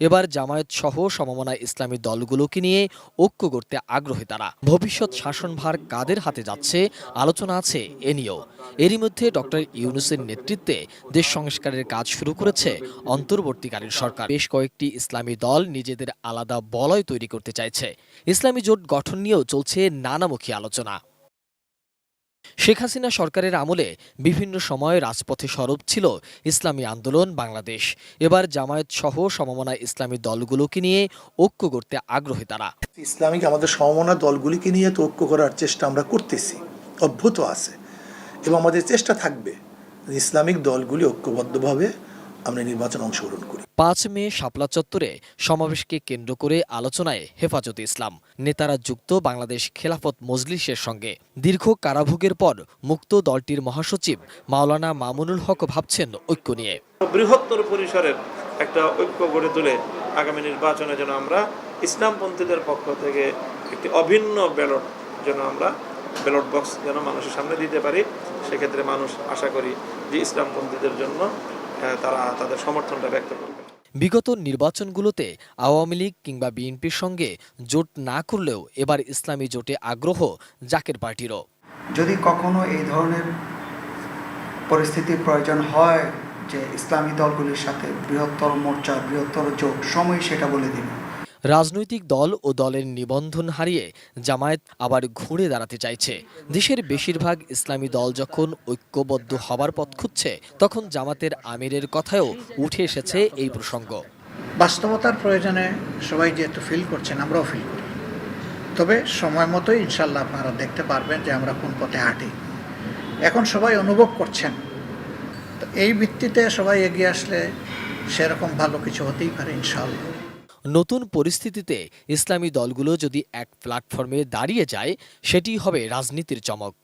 এবার জামায়াত সহ সমমনা ইসলামী দলগুলোকে নিয়ে ঐক্য করতে আগ্রহী তারা। ভবিষ্যৎ শাসনভার কাদের হাতে যাচ্ছে আলোচনা আছে এ নিয়েও। এরই মধ্যে ডক্টর ইউনুসের নেতৃত্বে দেশ সংস্কারের কাজ শুরু করেছে অন্তর্বর্তীকালীন সরকার। বেশ কয়েকটি ইসলামী দল নিজেদের আলাদা বলয় তৈরি করতে চাইছে। ইসলামী জোট গঠন নিয়েও চলছে নানামুখী আলোচনা। শেখ হাসিনা সরকারের আমলে বিভিন্ন সময়ে রাজপথে সরব ছিল ইসলামী আন্দোলন বাংলাদেশ। এবার জামায়াত সহ সমমনা ইসলামী দলগুলোকে নিয়ে ঐক্য করতে আগ্রহী তারা। ইসলামিক আমাদের সমমনা দলগুলিকে নিয়ে তো ঐক্য করার চেষ্টা আমরা করতেছি অভ্যুত আছে। এবং আমাদের চেষ্টা থাকবে ইসলামিক দলগুলি ঐক্যবদ্ধভাবে আমরা নির্বাচন অংশগ্রহণ করি। পাঁচ মে শাপলা চত্বরে সমাবেশকে কেন্দ্র করে আলোচনায় হেফাজতে ইসলাম। নেতারা যুক্ত বাংলাদেশ খেলাফত মজলিসের সঙ্গে। দীর্ঘ কারাভোগের পর মুক্ত দলটির মহাসচিব মাওলানা মামুনুল হক ভাবছেন ঐক্য নিয়ে। বৃহত্তর পরিসরের একটা ঐক্য গড়ে তুলে আগামী নির্বাচনে যেন আমরা ইসলামপন্থীদের পক্ষ থেকে একটি অভিন্ন ব্যালট যেন আমরা ব্যালট বক্স যেন মানুষের সামনে দিতে পারি সেক্ষেত্রে মানুষ আশা করি যে ইসলামপন্থীদের জন্য তারা তাদের সমর্থনটা ব্যক্ত করবে। বিগত নির্বাচনগুলোতে আওয়ামী লীগ কিংবা বিএনপির সঙ্গে জোট না করলেও এবার ইসলামী জোটে আগ্রহ জাকের পার্টিরও। যদি কখনো এই ধরনের পরিস্থিতির প্রয়োজন হয় যে ইসলামী দলগুলির সাথে বৃহত্তর মোর্চা বৃহত্তর জোট সময় সেটা বলে দিবে। রাজনৈতিক দল ও দলের নিবন্ধন হারিয়ে জামায়াত আবার ঘুরে দাঁড়াতে চাইছে। দেশের বেশিরভাগ ইসলামী দল যখন ঐক্যবদ্ধ হবার পথ খুঁজছে, তখন জামাতের আমিরের কথায়ও উঠে এসেছে এই প্রসঙ্গ। বাস্তবতার প্রয়োজনে সবাই যেহেতু ফিল করছেন, আমরাও ফিল করি। তবে সময় মতো ইনশাল্লাহ আপনারা দেখতে পারবেন যে আমরা কোন পথে হাঁটি। এখন সবাই অনুভব করছেন। তো এই ভিত্তিতে সবাই এগিয়ে আসলে সেরকম ভালো কিছু হতেই পারে ইনশাল্লাহ নতুন পরিস্থিতিতে ইসলামী দলগুলো যদি এক প্ল্যাটফর্মে দাঁড়িয়ে যায় সেটি হবে রাজনীতির চমক।